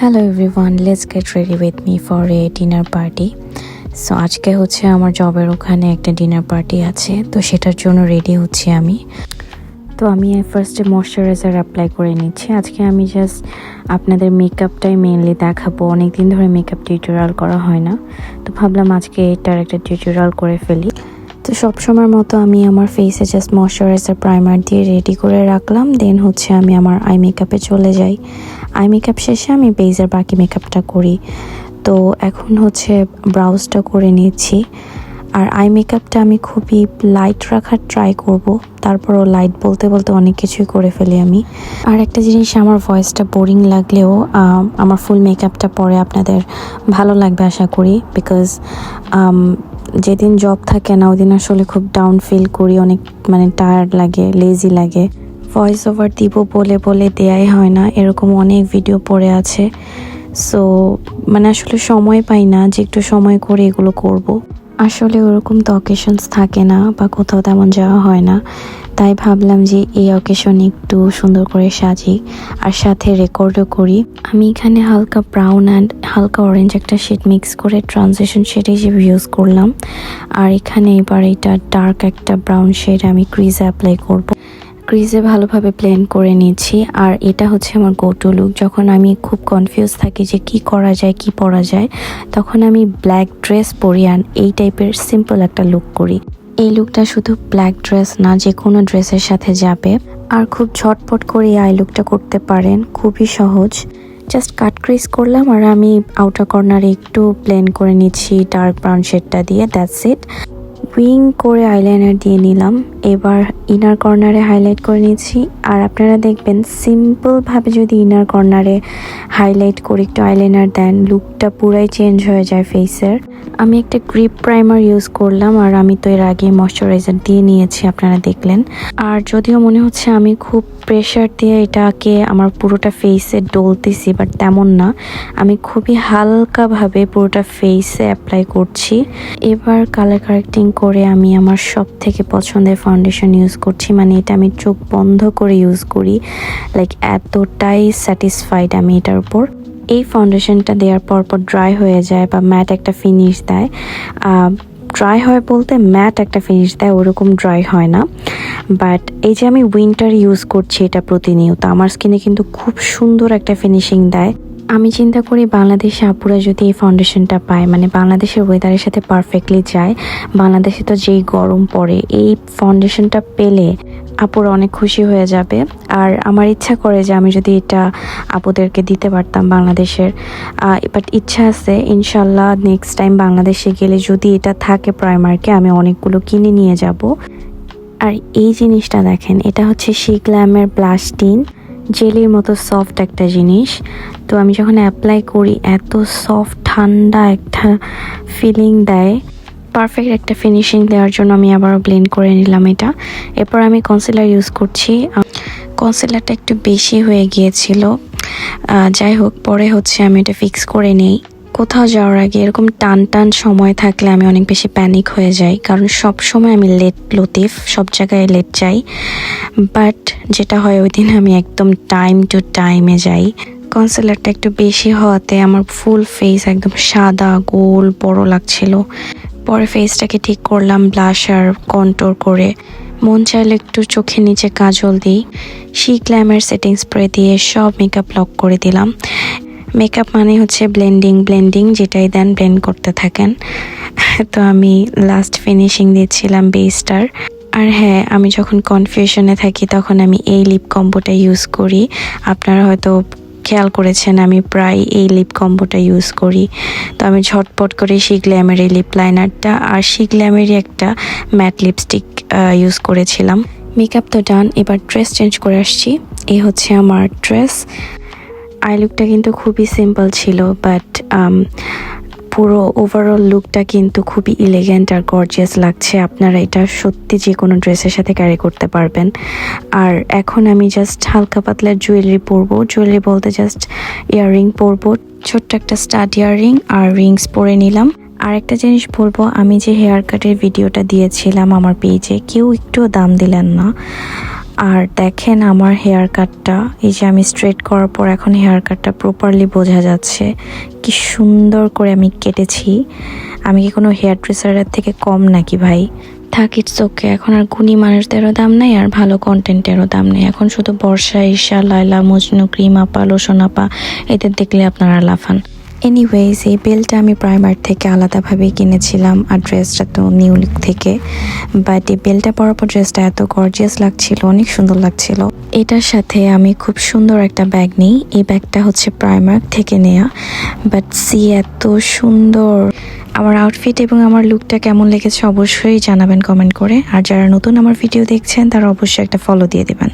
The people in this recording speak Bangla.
Hello everyone let's get ready with me for a dinner party so আজকে হচ্ছে আমার জবের ওখানে একটা ডিনার পার্টি আছে, তো সেটার জন্য রেডি হচ্ছি আমি। তো আমি ফার্স্টে ময়শ্চারাইজার অ্যাপ্লাই করে নিচ্ছি। আজকে আমি জাস্ট আপনাদের মেকআপটাই মেনলি দেখাবো। অনেক দিন ধরে মেকআপ টিউটোরিয়াল করা হয় না। তো ভাবলাম আজকে এটার একটা টিউটোরিয়াল করে ফেলি। তো সবসময়ের মতো আমি আমার ফেসে জাস্ট ময়শ্চারাইজার প্রাইমার দিয়ে রেডি করে রাখলাম। দেন হচ্ছে আমি আমার আই মেকআপে চলে যাই। আই মেকআপ শেষে আমি বেজের বাকি মেকআপটা করি। তো এখন হচ্ছে ব্রাউজটা করে নিচ্ছি। আর আই মেকআপটা আমি খুবই লাইট রাখার ট্রাই করব। তারপরও লাইট বলতে বলতে অনেক কিছুই করে ফেলি আমি। আর একটা জিনিস, আমার ভয়েসটা বোরিং লাগলেও আমার ফুল মেকআপটা পরে আপনাদের ভালো লাগবে আশা করি। বিকজ যেদিন জব থাকে না, ওদিন আসলে খুব ডাউন ফিল করি, অনেক মানে টায়ার্ড লাগে লেজি লাগে। ভয়েস ওভার দিব বলে বলে দেয়াই হয় না। এরকম অনেক ভিডিও পড়ে আছে। সো মানে আসলে সময় পাই না যে একটু সময় করে এগুলো করব। আসলে ওরকম তো অকেশনস থাকে না বা কোথাও তেমন যাওয়া হয় না। তাই ভাবলাম যে এই অকেশনে একটু সুন্দর করে সাজি আর সাথে রেকর্ডও করি। আমি এখানে হালকা ব্রাউন অ্যান্ড হালকা অরেঞ্জ একটা শেড মিক্স করে ট্রানজেকশন শেড হিসেবে ইউজ করলাম। আর এখানে এবার এটা ডার্ক একটা ব্রাউন শেড আমি ক্রিজ অ্যাপ্লাই করব। ক্রিজে ভালোভাবে প্লেন করে নিচ্ছি আর এটা হচ্ছে আমার গো টু লুক যখন আমি খুব কনফিউজ থাকি যে কি করা যায়, কি পরা যায়, তখন আমি ব্ল্যাক ড্রেস পরি আর এই টাইপের সিম্পল একটা লুক করি। এই লুকটা শুধু ব্ল্যাক ড্রেস না, যে কোনো ড্রেসের সাথে যাবে। আর খুব ঝটপট করে আই লুকটা করতে পারেন, খুবই সহজ। জাস্ট কাট ক্রিজ করলাম আর আমি আউটার কর্নারে একটু প্লেন করে নিচ্ছি ডার্ক ব্রাউন শেডটা দিয়ে দ্যাটস ইট উইং করে আইলাইনার দিয়ে নিলাম। এবার ইনার কর্নারে হাইলাইট করে নিচ্ছি। আর আপনারা দেখবেন সিম্পলভাবে যদি ইনার কর্নারে হাইলাইট করে একটু আইলাইনার দেন, লুকটা পুরাই চেঞ্জ হয়ে যায় ফেসের। আমি একটা গ্রিপ প্রাইমার ইউজ করলাম আর আমি তো এর আগে ময়শ্চারাইজার দিয়ে নিয়েছি, আপনারা দেখলেন। আর যদিও মনে হচ্ছে আমি খুব প্রেশার দিয়ে এটাকে আমার পুরোটা ফেসে ডলতেছি বাট তেমন না। আমি খুবই হালকাভাবে পুরোটা ফেসে অ্যাপ্লাই করছি। এবার কালার কারেক্টিং করে আমি আমার সব থেকে পছন্দের ফাউন্ডেশন ইউজ করছি। মানে এটা আমি চোখ বন্ধ করে ইউজ করি। লাইক এতটাই স্যাটিসফাইড আমি এটার উপর। এই ফাউন্ডেশনটা দেওয়ার পর পর ড্রাই হয়ে যায় বা ম্যাট একটা ফিনিশ দেয়। ড্রাই হয় বলতে ম্যাট একটা ফিনিশ দেয়, ওরকম ড্রাই হয় না। বাট এই যে আমি উইন্টার ইউজ করছি এটা প্রতিনিয়ত, আমার স্কিনে কিন্তু খুব সুন্দর একটা ফিনিশিং দেয়। আমি চিন্তা করি বাংলাদেশে আপুরা যদি এই ফাউন্ডেশনটা পায় মানে বাংলাদেশের ওয়েদারের সাথে পারফেক্টলি যায়, বাংলাদেশে তো যেই গরম পড়ে, এই ফাউন্ডেশনটা পেলে আপুরা অনেক খুশি হয়ে যাবে। আর আমার ইচ্ছা করে যে আমি যদি এটা আপুদেরকে দিতে পারতাম বাংলাদেশের বাট ইচ্ছা আছে, ইনশাল্লাহ নেক্সট টাইম বাংলাদেশে গেলে যদি এটা থাকে প্রাইমারকে আমি অনেকগুলো কিনে নিয়ে যাব। আর এই জিনিসটা দেখেন, এটা হচ্ছে শি গ্ল্যামের ব্লাস্টিন জেলির মতো সফট একটা জিনিস। তো আমি যখন অ্যাপ্লাই করি, এত সফট ঠান্ডা একটা ফিলিং দেয়। পারফেক্ট একটা ফিনিশিং দেওয়ার জন্য আমি আবারও ব্লেন্ড করে নিলাম এটা। এরপর আমি কনসিলার ইউজ করছি। কনসিলারটা একটু বেশি হয়ে গিয়েছিল। যাই হোক, পরে হচ্ছে আমি এটা ফিক্স করে নেই। কোথাও যাওয়ার আগে এরকম টান টান সময় থাকলে আমি অনেক বেশি প্যানিক হয়ে যাই। কারণ সব সময় আমি লেট লতিফ, সব জায়গায় লেট যাই। বাট যেটা হয় ওই দিন আমি একদম টাইম টু টাইমে যাই। কনসিলারটা একটু বেশি হওয়াতে আমার ফুল ফেস একদম সাদা, গোল, বড় লাগছিল। পরে ফেসটাকে ঠিক করলাম ব্লাশ আর কন্ট্রোল করে। মন চাইলে একটু চোখের নিচে কাজল দিই। শি গ্ল্যামের সেটিং স্প্রে দিয়ে সব মেকআপ লক করে দিলাম। মেকআপ মানে হচ্ছে ব্লেন্ডিং ব্লেন্ডিং যেটাই দেন ব্লেন্ড করতে থাকেন। তো আমি লাস্ট ফিনিশিং দিচ্ছিলাম বেস্টার আর হ্যাঁ আমি যখন কনফিউশনে থাকি তখন আমি এই লিপ কম্বোটা ইউজ করি। আপনারা হয়তো খেয়াল করেছেন আমি প্রায় এই লিপ কম্বোটা ইউজ করি। তো আমি ঝটপট করে শি গ্ল্যামের এই লিপ লাইনারটা আর শি গ্ল্যামেরই একটা ম্যাট লিপস্টিক ইউজ করেছিলাম। মেকআপ তো ডান এবার ড্রেস চেঞ্জ করে আসছি। এই হচ্ছে আমার ড্রেস আই লুকটা কিন্তু খুবই সিম্পল ছিল বাট পুরো ওভারঅল লুকটা কিন্তু খুবই ইলেগেন্ট আর গর্জিয়াস লাগছে। আপনারা এটা সত্যি যে কোনো ড্রেসের সাথে ক্যারি করতে পারবেন। আর এখন আমি জাস্ট হালকা পাতলা জুয়েলারি পরবো। জুয়েলারি বলতে জাস্ট ইয়াররিং পরবো। ছোট্ট একটা স্টাড ইয়াররিং আর রিংস পরে নিলাম। আর একটা জিনিস বলব, আমি যে হেয়ার কাটের ভিডিওটা দিয়েছিলাম আমার পেজে কেউ একটুও দাম দিলেন না। আর দেখেন আমার হেয়ার কাটটা এই যে আমি স্ট্রেট করার পর এখন হেয়ার কাটটা প্রপারলি বোঝা যাচ্ছে। কি সুন্দর করে আমি কেটেছি। আমি কি কোনো হেয়ার ড্রেসারের থেকে কম নাকি ভাই? থাক ইটস ওকে এখন আর গুণী মানুষদেরও দাম নেই আর ভালো কন্টেন্টেরও দাম নেই। এখন শুধু বর্ষা, ঈশা লাইলা মজনু, ক্রিম আপা, লোশন আপা, এদের দেখলে আপনারা লাফান। এনিওয়েজ এই বেলটা আমি প্রাইমার থেকে আলাদাভাবে কিনেছিলাম আর ড্রেসটা তো নিউ লুক থেকে। বাট এই বেলটা পরার পর ড্রেসটা এত গর্জিয়াস লাগছিল, অনেক সুন্দর লাগছিল। এটার সাথে আমি খুব সুন্দর একটা ব্যাগ নিই। এই ব্যাগটা হচ্ছে প্রাইমার্ক থেকে নেয়া। বাট সি এত সুন্দর। আমার আউটফিট এবং আমার লুকটা কেমন লেগেছে অবশ্যই জানাবেন কমেন্ট করে। আর যারা নতুন আমার ভিডিও দেখছেন, তারা অবশ্যই একটা ফলো দিয়ে দেবেন।